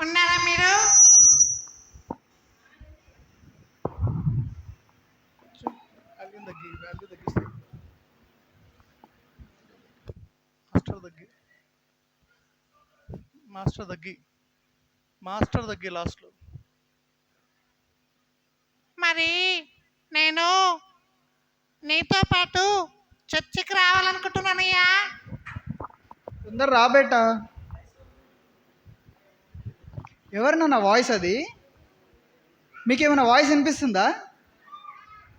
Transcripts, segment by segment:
ఉన్నారా మీరు? మాస్టర్ తగ్గి మాస్టర్ తగ్గి మాస్టర్ తగ్గి లాస్ట్లో మరి నేను నీతో పాటు చర్చికి రావాలనుకుంటున్నానయ్యా. తొందర రాబేట ఎవరన్నా నా వాయిస్ అది? మీకేమైనా వాయిస్ వినిపిస్తుందా?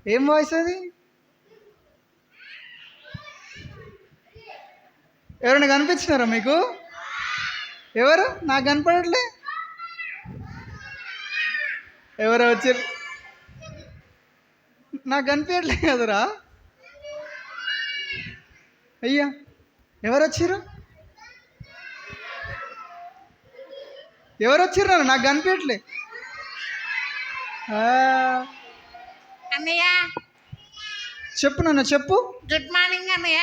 ఏం వాయిస్ అది? ఎవరైనా కనిపించినారా మీకు? ఎవరు? నాకు కనపడట్లే. ఎవరు వచ్చారు. నాకు కనిపించట్లే కదరా. అయ్యా ఎవరు వచ్చారు ఎవరు వచ్చిర్రు నాకు కనిపించట్లే. ఆ, అన్నయ్య. చెప్పు నాన్న చెప్పు. గుడ్ మార్నింగ్ అన్నయ్య.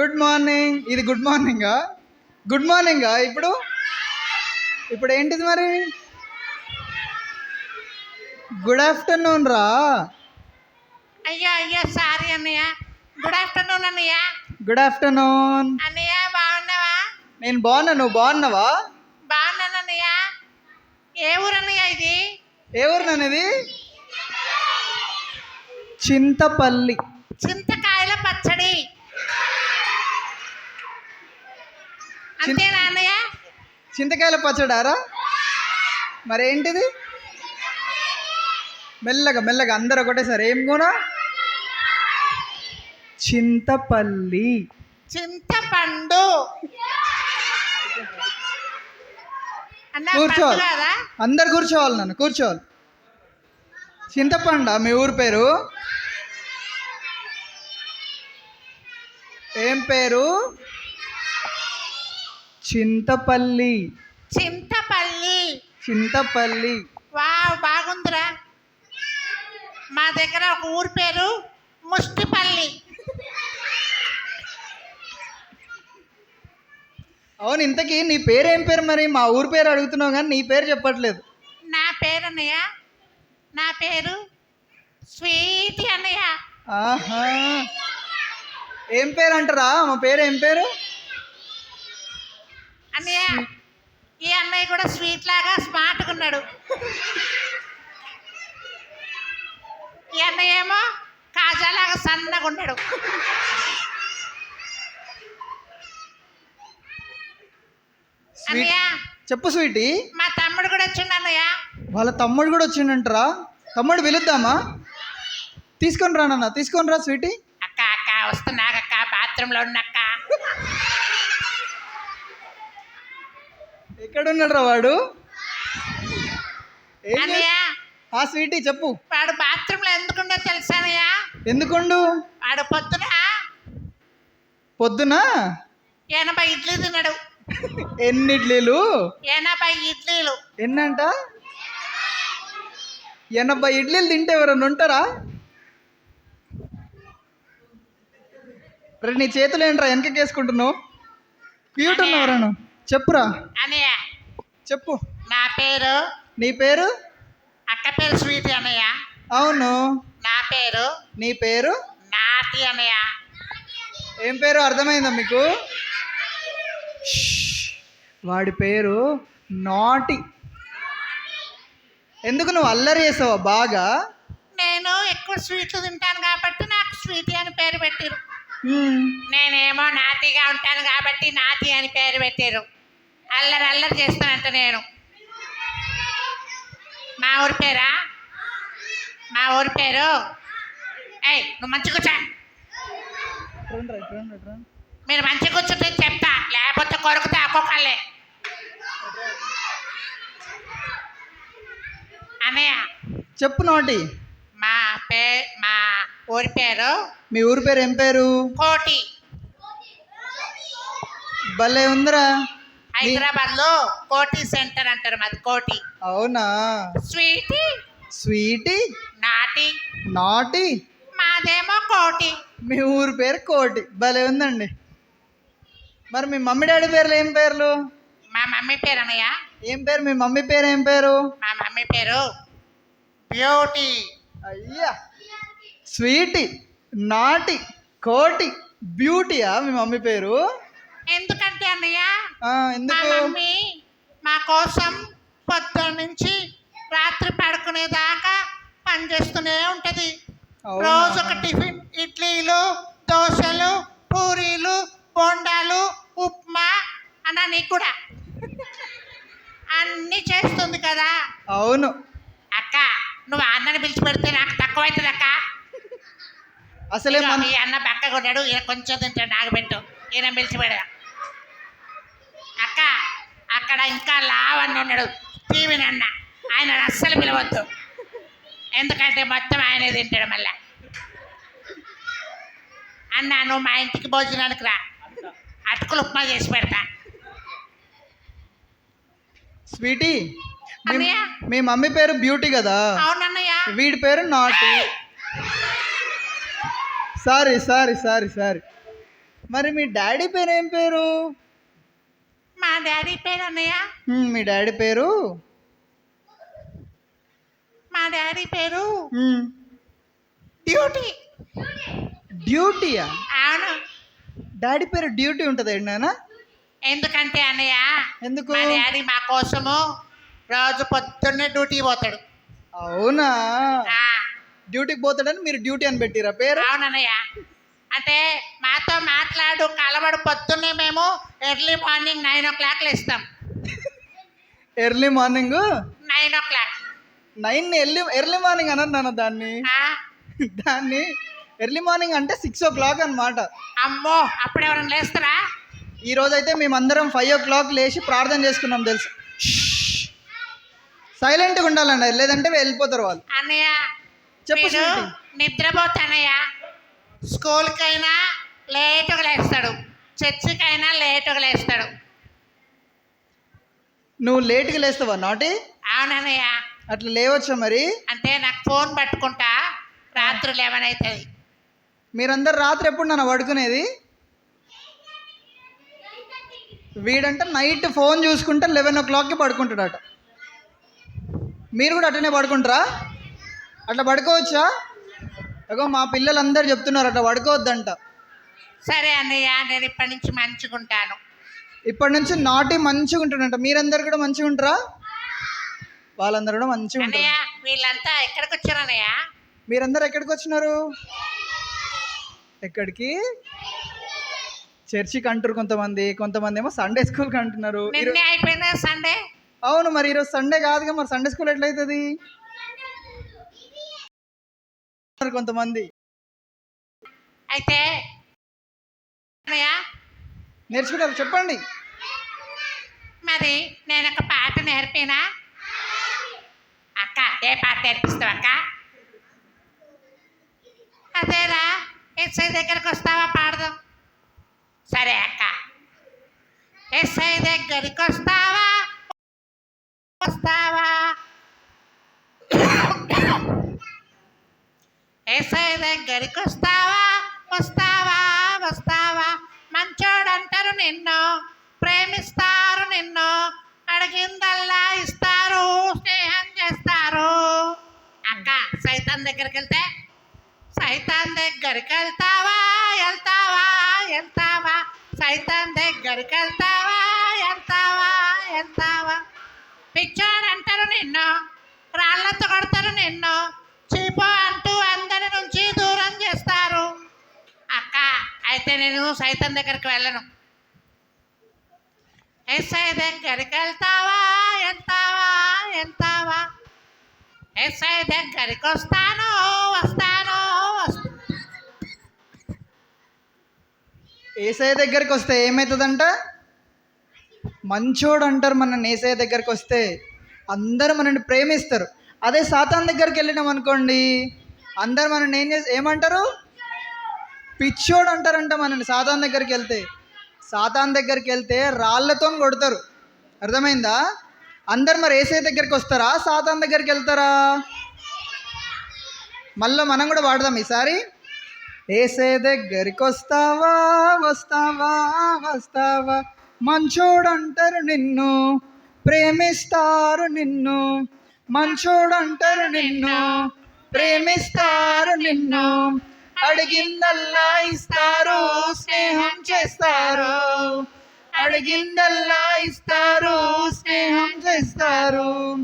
గుడ్ మార్నింగ్ ఇది గుడ్ మార్నింగా గుడ్ మార్నింగా ఇప్పుడు? ఇప్పుడు ఏంటిది మరి? గుడ్ ఆఫ్టర్నూన్ రా. అయ్యో అయ్యో సారీ అన్నయ్య. గుడ్ ఆఫ్టర్నూన్ అన్నయ్య. గుడ్ ఆఫ్టర్నూన్ అన్నయ్య బాగున్నావా? నేను బాగున్నా నువ్వు బాగున్నావా? ఏ ఊరు అన్నయ్య ఇది? ఏ ఊరు నాన్నది చింతపల్లి. చింతకాయల పచ్చడి. అంతేనా అన్నయ్య చింతకాయల పచ్చడారా? మరేంటిది? మెల్లగా మెల్లగా అందరు ఒకటేసారి ఏం కూడా చింతపల్లి. చింతపండు అన్న పండు కూర్చోవాలి అందరు కూర్చోవాలి నన్ను కూర్చోవాలి. చింతపండ మీ ఊరు పేరు? ఏం పేరు? చింతపల్లి. చింతపల్లి. చింతపల్లి. వావ్ బాగుందిరా. మా దగ్గర ఒక ఊరి పేరు ముష్టిపల్లి. అవును ఇంతకీ నీ పేరు ఏం పేరు మరి? మా ఊరు పేరు అడుగుతున్నావు కానీ నీ పేరు చెప్పట్లేదు. నా పేరు అన్నయ్య. నా పేరు స్వీటీ అన్నయ్య. ఆహా. ఏం పేరు అంటారా? మా పేరు ఏం పేరు? అన్నయ్య ఈ అన్నయ్య కూడా స్వీట్ లాగా స్మార్ట్గా ఉన్నాడు. ఈ అన్నయ్య ఏమో కాజాలాగా సన్నగా ఉన్నాడు అన్నయ్య చెప్పు స్వీటీ. మా తమ్ముడు కూడా వచ్చిండు అన్నయ్య. వాళ్ళ తమ్ముడు కూడా వచ్చిండంటరా? తమ్ముడు పిలుద్దామా తీసుకొని రా నాన్న తీసుకొని రా స్వీటీ. అక్క అక్క వస్తున్నాగక్క బాత్రూంలో ఉన్నక్క ఎక్కడున్నాడు రా వాడు? ఏం అన్నయ్య. ఆ స్వీటీ చెప్పు. వాడు బాత్రూంలో ఎందుకుండో తెలుసా అన్నయ్య? ఎందుకుండు? వాడు పొద్దున? పొద్దున? ఎనభై ఇడ్లీ తిన్నాడు. ఎన్ని ఇడ్లీలు ఎనభై ఇడ్లీలు. ఎన్నంట? ఎనభై ఇడ్లీలు తింటే ఎవరన్నా ఉంటారా? రే నీ చేతులు ఏంట్రా వెనకకేసుకుంటున్నావు క్యూట్ ఉన్నావురా నువ్వు. చెప్పురా. అన్నయ్య చెప్పు. నా పేరు? నీ పేరు? అక్క పేరు స్వీటీ అన్నయ్య అవును. నా పేరు? నీ పేరు? నాటి అన్నయ్య ఏం పేరు? అర్థమైందా మీకు. వాడి పేరు నాటి. ఎందుకు నువ్వు అల్లరి చేసావా బాగా? నేను ఎక్కువ స్వీట్లు తింటాను కాబట్టి నాకు స్వీటీ అని పేరు పెట్టారు. నేనేమో నాటిగా ఉంటాను కాబట్టి నాటి అని పేరు పెట్టారు. అల్లరి అల్లరి చేస్తానంట నేను. మా ఊరి పేరా? మా ఊరి పేరు? ఏయ్ నువ్వు మంచి కూర్చో. మీరు మంచి కూర్చుంటే చెప్తా. లేకపోతే కొరుకుతా ఒక్కొక్కళ్ళే. అన్నయ్య. చెప్పు నాటి. మా పే మా ఊరి పేరు మీ ఊరి పేరు ఏం పేరు? కోటి. భలే ఉందిరా. హైదరాబాద్లో కోటి సెంటర్ అంటారు మాది కోటి. అవునా? స్వీటీ. స్వీటీ? నాటి. నాటి? మాదేమో కోటి. మీ ఊరి పేరు కోటి. భలే ఉందండి. మరి మీ మమ్మీ డాడీ పేర్లు ఏం పేర్లు? మా మమ్మీ పేరు అన్నయ్య. ఏం పేరు? మీ మమ్మీ పేరు ఏం పేరు? మా మమ్మీ పేరు బ్యూటీ. అయ్యా. స్వీటీ నాటి కోటి బ్యూటీయా మీ మమ్మీ పేరు? ఎందుకంటే అన్నయ్య ఆ, మా ఎందుకు? మమ్మీ మా కోసం పొద్దున్న నుంచి రాత్రి పడుకునేదాకా పనిచేస్తూనే ఉంటది. అవునా? రోజు ఒక టిఫిన్ ఇడ్లీలు దోశలు పూరీలు బోండాలు ఉప్మా అన్న నీకు కూడా. అన్నీ చేస్తుంది కదా. అవును. అక్క నువ్వు అన్నని పిలిచి పెడితే నాకు తక్కువ అవుతుంది అక్క. అసలే ఇదిగో మన ఈ అన్న పక్కకు ఉన్నాడు ఈయన కొంచెం తింటాడు నాకు పెట్టు ఈయన పిలిచి పెడదా. అక్క అక్కడ ఇంకా లావన్న ఉన్నాడు టీవీ అన్న ఆయన అస్సలు పిలవద్దు. ఎందుకంటే మొత్తం ఆయనే తింటాడు మళ్ళా. అన్న నువ్వు మా ఇంటికి భోజనానికి రా. అటుకులు ఉప్మా చేసి పెడతా. స్వీటీ? మీ- అన్నయ్య. మీ మమ్మీ పేరు బ్యూటీ కదా? అవునన్నయ్య. వీడి పేరు naughty. Sorry sorry sorry sorry. మరి మీ డాడీ పేరు ఏం పేరు? మా డాడీ పేరు అన్నయ్య. మీ డాడీ పేరు? మా డాడీ పేరు డ్యూటీ. డ్యూటీయా? అవును. డాడీ పేరు డ్యూటీ ఉంటుంది నాన్న? ఎందుకంటే అన్నయ్య ఎందుకు? మా డాడీ మా కోసము రోజు పొద్దున్నే డ్యూటీ పోతాడు. అవునా? ఆ, డ్యూటీకి పోతాడని మీరు డ్యూటీ అని పెట్టిరా? పేరు? అవునన్నయ్య అంటే మాతో మాట్లాడు కలవడు పొద్దున్నే మేము early morning nine o'clock లేస్తాం. Early morning? Nine o'clock. Nine early early morning అనరు నాన్న దాన్ని. దాన్ని ఎర్లీ మార్నింగ్ అంటే సిక్స్ ఓ క్లాక్ అనమాట అమ్మో అప్పుడు ఎవరైనా లేస్తారా? ఈ రోజు అయితే మేమందరం ఫైవ్ ఓ క్లాక్ లేచి ప్రార్థన చేసుకున్నాం తెలుసు? సైలెంట్గా ఉండాలండి లేదంటే వెళ్ళిపోతారు వాళ్ళు. అన్నయ్య చెప్పు నేను. నిద్రపోతానయ్య. స్కూల్కైనా లేటుగా లేస్తాడు చర్చికైనా లేటుగా లేస్తాడు నువ్వు లేట్గా లేస్తావా నాటి? అవునన్నయ్య. అట్లా లేవచ్చా మరి? అంటే నాకు ఫోన్ పట్టుకుంటా రాత్రి లెవెన్ అవుతుంది మీరందరు రాత్రి ఎప్పుడు నన్ను పడుకునేది? వీడంటే నైట్ ఫోన్ చూసుకుంటే లెవెన్ ఓ క్లాక్కి పడుకుంటాడట. మీరు కూడా అట్లనే పడుకుంటారా? అట్లా పడుకోవచ్చా? అగో మా పిల్లలందరూ చెప్తున్నారు అట్లా పడుకోవద్దంట. సరే అన్నయ్య నేను ఇప్పటి నుంచి మంచుకుంటాను ఇప్పటి నుంచి నాటి మంచిగా ఉంటుందంట మీరందరు కూడా మంచిగా ఉంటారా వాళ్ళందరూ కూడా మంచిగా ఉంటారు అన్నయ్య వీళ్ళంతా ఎక్కడికి వచ్చారు అన్నయ్య మీరందరూ ఎక్కడికి వచ్చినారు? ఎక్కడికి? చర్చికి అంటారు కొంతమంది కొంతమంది ఏమో సండే స్కూల్కి అంటున్నారు ఈరో- నిన్నే అయిపోయింది సండే అవును మరి ఈరోజు సండే కాదుగా మరి సండే స్కూల్ ఎట్లయితుంది? కొంతమంది. అయితే నేర్చుకుంటారు చెప్పండి. మరి నేను ఒక పాట నేర్పినా? అక్క ఏ పాట నేర్పిస్తావు అక్క? అదేరా ఎస్ఐ దగ్గరకు వస్తావా పాడదాం సరే అక్క ఎస్ఐ దగ్గరికి వస్తావా? వస్తావా ఎస్ఐ దగ్గరికి వస్తావా? వస్తావా? వస్తావా మంచోడంటారు నిన్ను ప్రేమిస్తారు నిన్ను అడిగిందల్లా ఇస్తారు స్నేహం చేస్తారు. అక్క సైతాన్ దగ్గరికి వెళ్తే సైతాన్ దగ్గరికి వెళ్తావా వెళ్తావా? వెళ్తావా? సైతం దగ్గరికి వెళ్తావా వెళ్తావా వెళ్తావా పిచ్చోడు అంటారు నిన్ను రాళ్ళతో కొడతారు నిన్ను చీపో అంటూ అందరి నుంచి దూరం చేస్తారు. అక్క అయితే నేను సైతం దగ్గరికి వెళ్ళను. ఎస్ఐ దగ్గరికి వెళ్తావా వెళ్తావా వెళ్తావా ఎస్ఐ దగ్గరికి వస్తాను వస్తాను. ఏసఐ దగ్గరికి వస్తే ఏమవుతుందంట మంచోడు అంటారు మన ఏసఐ దగ్గరికి వస్తే అందరూ మనల్ని ప్రేమిస్తారు. అదే సాతాన్ దగ్గరికి వెళ్ళినాం అనుకోండి అందరు మనల్ని ఏం చేసి ఏమంటారు? పిచ్చోడు అంటారంట మనల్ని సాతాన్ దగ్గరికి వెళ్తే సాతాన్ దగ్గరికి వెళ్తే రాళ్ళతో కొడతారు. అర్థమైందా? అందరు మరి ఏసఐ దగ్గరికి వస్తారా సాతాన్ దగ్గరికి వెళ్తారా మళ్ళీ మనం కూడా వాడదాం ఈసారి. ఏసే దగ్గరికి వస్తావా వస్తావా? వస్తావా మంచోడంటారు నిన్ను ప్రేమిస్తారు నిన్ను. మంచోడంటారు నిన్ను ప్రేమిస్తారు నిన్ను. అడిగిందల్లా ఇస్తారు స్నేహం చేస్తారు. అడిగిందల్లా ఇస్తారు స్నేహం చేస్తారు.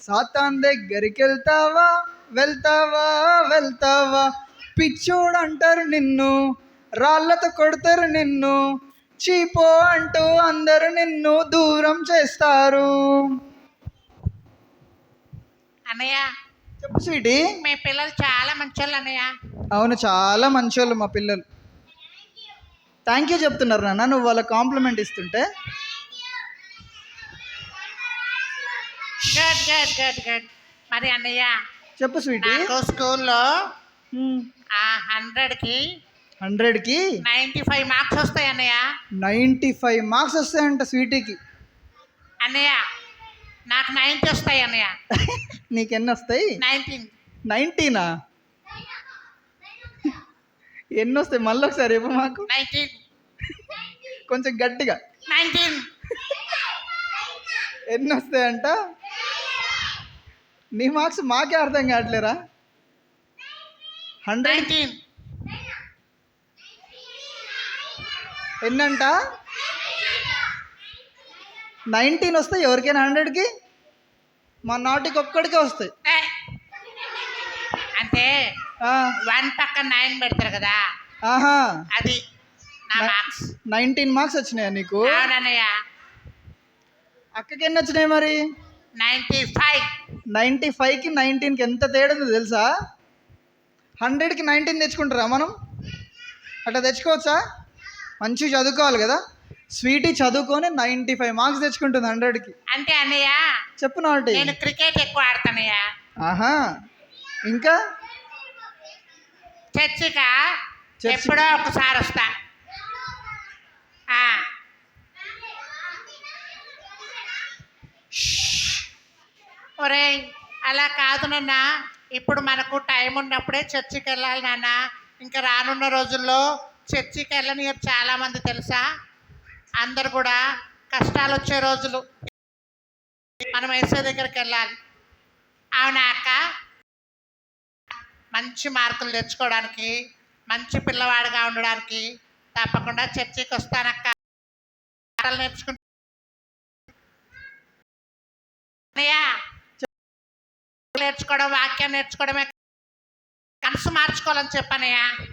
సాతాన్ దగ్గరికి వెళ్తావా వెళ్తావా వెళ్తావా? పిచ్చోడు అంటారు నిన్ను రాళ్ళతో కొడతారు నిన్ను చీపో అంటూ అందరూ నిన్ను దూరం చేస్తారు. అన్నయ్య చెప్పు స్వీటీ. మీ పిల్లలు చాలా మంచోళ్ళు అన్నయ్య. అవును చాలా మంచోళ్ళు మా పిల్లలు. థ్యాంక్ యూ చెప్తున్నారు నాన్న నువ్వు వాళ్ళ కాంప్లిమెంట్ ఇస్తుంటే. గుడ్ గుడ్ గుడ్ గుడ్ మరి అన్నయ్య చెప్పు స్వీటీ. నాకు స్కూల్లో ఆ హండ్రెడ్కి హండ్రెడ్కి నైంటీ ఫైవ్ మార్క్స్ వస్తాయి అన్నయ్య. నైంటీ ఫైవ్ మార్క్స్ వస్తాయంట స్వీటీకి. అన్నయ్య నాకు నైంటీ వస్తాయి అన్నయ్య. నీకెన్ని వస్తాయి? నైన్టీన్? నైంటీనా ఎన్ని వస్తాయి? మళ్ళీ ఒకసారి చెప్పు మాకు. నైన్టీన్ కొంచెం గట్టిగా. నైన్టీన్ ఎన్ని వస్తాయంట? నీ మార్క్స్ మాకే అర్థం కావట్లేరా? హండ్రెడ్ ఎన్నంట? నైన్టీన్ వస్తాయి ఎవరికైనా హండ్రెడ్కి? మా నాటికి ఒక్కడికే వస్తాయి. అంటే వన్ పక్క నైన్ పెడతారు కదా. ఆహా. అది నా మార్క్స్. నైన్టీన్ మార్క్స్ వచ్చినాయా నీకు? అక్కకి ఎన్ని వచ్చినాయి మరి? Ninety five. నైంటీ ఫైవ్కి నైన్టీన్కి ఎంత తేడా తెలుసా? హండ్రెడ్కి నైన్టీన్ తెచ్చుకుంటారా మనం? అట్లా తెచ్చుకోవచ్చా? మంచిగా చదువుకోవాలి కదా. స్వీటీ చదువుకొని నైంటీ ఫైవ్ మార్క్స్ తెచ్చుకుంటుంది హండ్రెడ్కి. అంటే అన్నయ్య చెప్పు నాటి. నేను క్రికెట్ ఎక్కువ ఆడతానయ్యా. ఆహా. ఇంకా? చర్చిక? ఎప్పుడో ఒకసారి వస్తా. ఆ, ఒరేయ్ అలా కాదు నాన్న. ఇప్పుడు మనకు టైం ఉన్నప్పుడే చర్చికి వెళ్ళాలి నాన్న. ఇంకా రానున్న రోజుల్లో చర్చికి వెళ్ళని చాలామంది తెలుసా? అందరు కూడా కష్టాలు వచ్చే రోజులు. మనం వేసే దగ్గరికి వెళ్ళాలి. అవునా అక్క? మంచి మార్కులు తెచ్చుకోవడానికి మంచి పిల్లవాడిగా ఉండడానికి తప్పకుండా చర్చికి వస్తానక్క. పాటలు నేర్చుకుంటా. నేర్చుకోవడం వాక్యం నేర్చుకోవడమే. మనసు మార్చుకోవాలని చెప్పనయ్యా.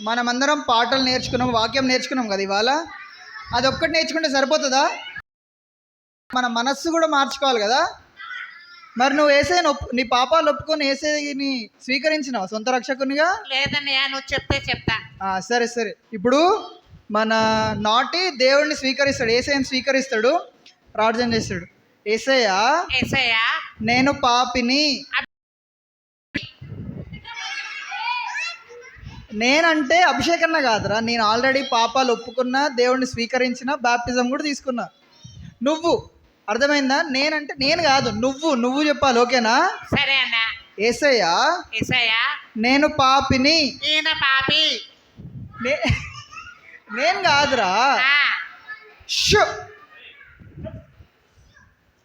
మనమందరం పాటలు నేర్చుకున్నాం వాక్యం నేర్చుకున్నాం కదా ఇవాళ. అది ఒక్కటి నేర్చుకుంటే సరిపోతుందా? మన మనస్సు కూడా మార్చుకోవాలి కదా. మరి నువ్వు ఒప్పు నీ పాపాలు ఒప్పుకొని వేసేని స్వీకరించినావు సొంత రక్షకునిగా? లేదన్నయ్య నువ్వు చెప్తే. చెప్తా సరే సరే. ఇప్పుడు మన నాటి దేవుడిని స్వీకరిస్తాడు ఏసైని స్వీకరిస్తాడు ప్రార్థన చేస్తాడు. ఏసయ్య? ఏసయ్యా? నేను పాపిని. నేనంటే అభిషేకన్న కాదురా. నేను ఆల్రెడీ పాపాలు ఒప్పుకున్నా దేవుడిని స్వీకరించిన బాప్టిజం కూడా తీసుకున్నా. నువ్వు అర్థమైందా? నేనంటే నేను కాదు నువ్వు నువ్వు చెప్పాలి ఓకేనా? సరే అన్న. ఏసయ్య? ఏసయ్యా? నేను పాపిని. ఈయన పాపి. నేను కాదురా. షు.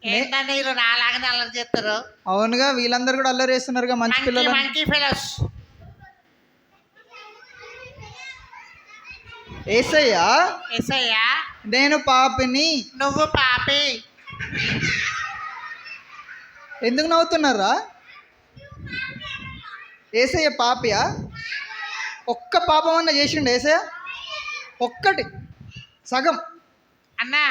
ఏంటంటే వీళ్ళు నాలాగానే అల్లరి చేస్తారు. అవునుగా వీళ్ళందరూ కూడా అల్లరి చేస్తున్నారుగా మంచి పిల్లలు. Monkey fellows. ఏసయ్య? ఏసయ్యా? నేను పాపిని. నువ్వు పాపి. ఎందుకు నవ్వుతున్నారా? ఏసయ్య పాపియా? ఒక్క పాపం అన్న చేసిండు ఏసయ్య? ఒక్కటి. సగం. అన్నా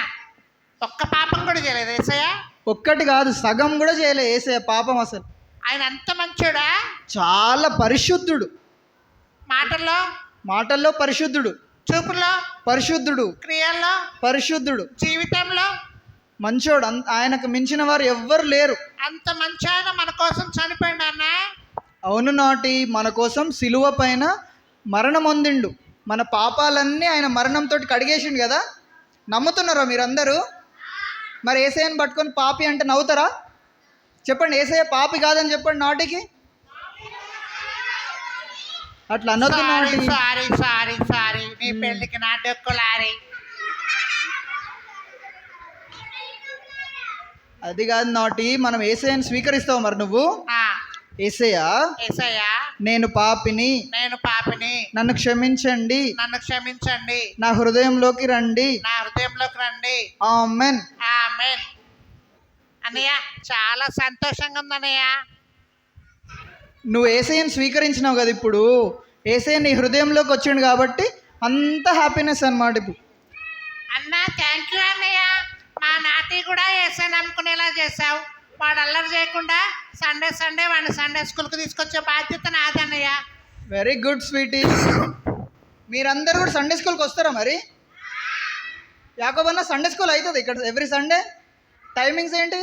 ఒక్క పాపం కూడా చేయలేదు ఏసయ్య? ఒక్కటి కాదు సగం కూడా చేయలే ఏసయ్య పాపం అసలు. ఆయన అంత మంచోడా? చాలా పరిశుద్ధుడు. మాటల్లో? మాటల్లో పరిశుద్ధుడు. చూపుల్లో? పరిశుద్ధుడు. క్రియల్లో? పరిశుద్ధుడు. జీవితంలో? మంచోడు. ఆయనకు మించిన వారు ఎవ్వరు లేరు. అంత మంచి ఆయన మన కోసం చనిపోయిండు అన్న? అవును నాటి మన కోసం సిలువ పైన మరణం పొందిండు మన పాపాలన్నీ ఆయన మరణంతో కడిగేసిండు కదా? నమ్ముతున్నారా మీరందరూ? మరి ఏసఐని పట్టుకొని పాపి అంటే నవ్వుతారా? చెప్పండి ఏసఐ పాపి కాదని చెప్పండి నాటికి. అట్లా అనొద్దు సారీ నాటి. సారీ సారీ సారీ నీ పెళ్ళికి నా డొక్కు లారీ. అది కాదు నాటి మనం ఏసైని స్వీకరిస్తావు మరి నువ్వు. ఏసయ్యా యేసయ్యా నేను పాపిని. నేను పాపిని. నన్ను క్షమించండి. నన్ను క్షమించండి. నా హృదయంలోకి రండి. నా హృదయంలోకి రండి. ఆమెన్. ఆమెన్. అన్నయ్య చాలా సంతోషంగా ఉంది అన్నయ్య. నువ్వు ఏసైని స్వీకరించినావు కదా ఇప్పుడు. ఏసఐ నీ హృదయంలోకి వచ్చిండు కాబట్టి అంత హ్యాపీనెస్ అన్నమాట ఇప్పుడు. అన్న థ్యాంక్ యూ అన్నయ్య. మా నాటి కూడా ఏసై నమ్ముకునేలా చేసావు వాడు అల్లరి చేయకుండా సండే సండే వాడిని సండే స్కూల్కి తీసుకొచ్చే బాధ్యత నాది అన్నయ్య. వెరీ గుడ్ స్వీటీ మీరందరూ కూడా సండే స్కూల్కి వస్తారా మరి? యాకోబన్న సండే స్కూల్ అవుతుంది ఇక్కడ ఎవ్రీ సండే? టైమింగ్స్ ఏంటి?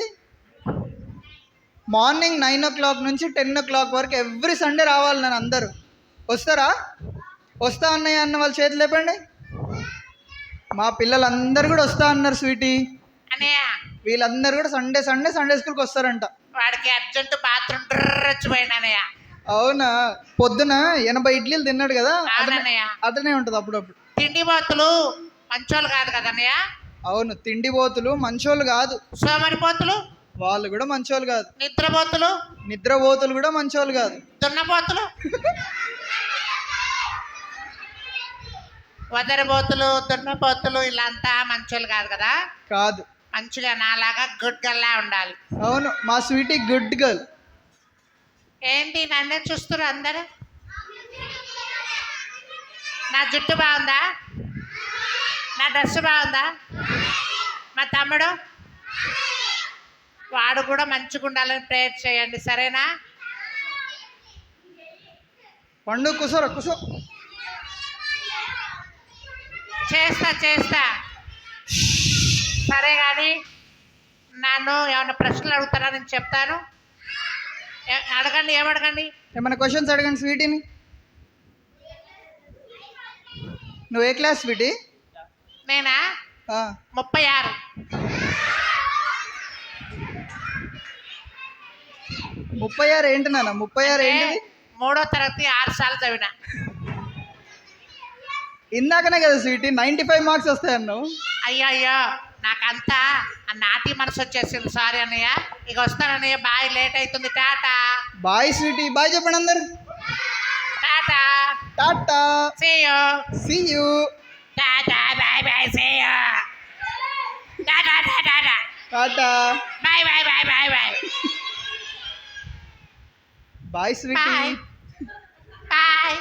మార్నింగ్ నైన్ ఓ క్లాక్ నుంచి టెన్ ఓ క్లాక్ వరకు ఎవ్రీ సండే రావాలి నేను అందరూ. వస్తారా? వస్తా అన్నయ్య అన్న వాళ్ళ చేతులు లేపండి. మా పిల్లలందరూ కూడా వస్తా అన్నారు స్వీటీ అన్నయ్య వీళ్ళందరూ కూడా సండే సండే సండే స్కూల్కి వస్తారంట. వాడికి అర్జెంట్ బాత్రూమ్ వచ్చిపోయింది అన్నయ్య. అవునా? పొద్దున ఎనభై ఇడ్లీలు తిన్నాడు కదా అతనే అవునన్నయ్య అతనే ఉంటుంది అప్పుడప్పుడు. తిండి పోతులు మంచోళ్ళు కాదు కదా అన్నయ్య? అవును తిండిపోతులు మంచోళ్ళు కాదు. సోమరిపోతులు? వాళ్ళు కూడా మంచోళ్ళు కాదు. నిద్రపోతులు? నిద్రపోతులు కూడా మంచోళ్ళు కాదు. దున్నపోతులు? వదరబోతులు దున్నపోతులు ఇలాంతా మంచోళ్ళు కాదు కదా? కాదు. మంచిగా నాలాగా గుడ్ గల్లా ఉండాలి. అవును మా స్వీటీ గుడ్ గర్ల్ ఏంటి నన్నే చూస్తున్నారు అందరు? నా జుట్టు బాగుందా? నా డ్రెస్ బాగుందా? మా తమ్ముడు? వాడు కూడా మంచిగా ఉండాలని ప్రేయర్ చేయండి సరేనా? పండు కుసర కుసో. చేస్తా చేస్తా. సరే కానీ నన్ను ఏమైనా ప్రశ్నలు అడుగుతారా? నేను చెప్తాను. అడగండి ఏమడగండి? ఏమైనా క్వశ్చన్స్ అడగండి స్వీటీని. నువ్వు ఏ క్లాస్ స్వీటీ? నేనా? ముప్పై ఆరు. ముప్పై ఆరు ఏంటి నాన్న? ముప్పై ఆరు ఏంటిది? మూడో తరగతి ఆరు సార్లు చదివిన. ఇందాకనే కదా స్వీటీ నైంటీ ఫైవ్ మార్క్స్ వస్తాయి అన్నావు అయ్యో అయ్యో నాకంతా ఆ నాటి మనసు వచ్చేసింది. సారీ అన్నయ్య. ఇక వస్తానన్నయ్య బాయ్. లేట్ అవుతుంది. టాటా. Bye sweetie. బాయ్ చెప్పండి అందరు. Tata. Tata. See you. See you tata. Bye bye. You. Tata tata tata. Bye bye bye bye bye. Bye sweety. Bye.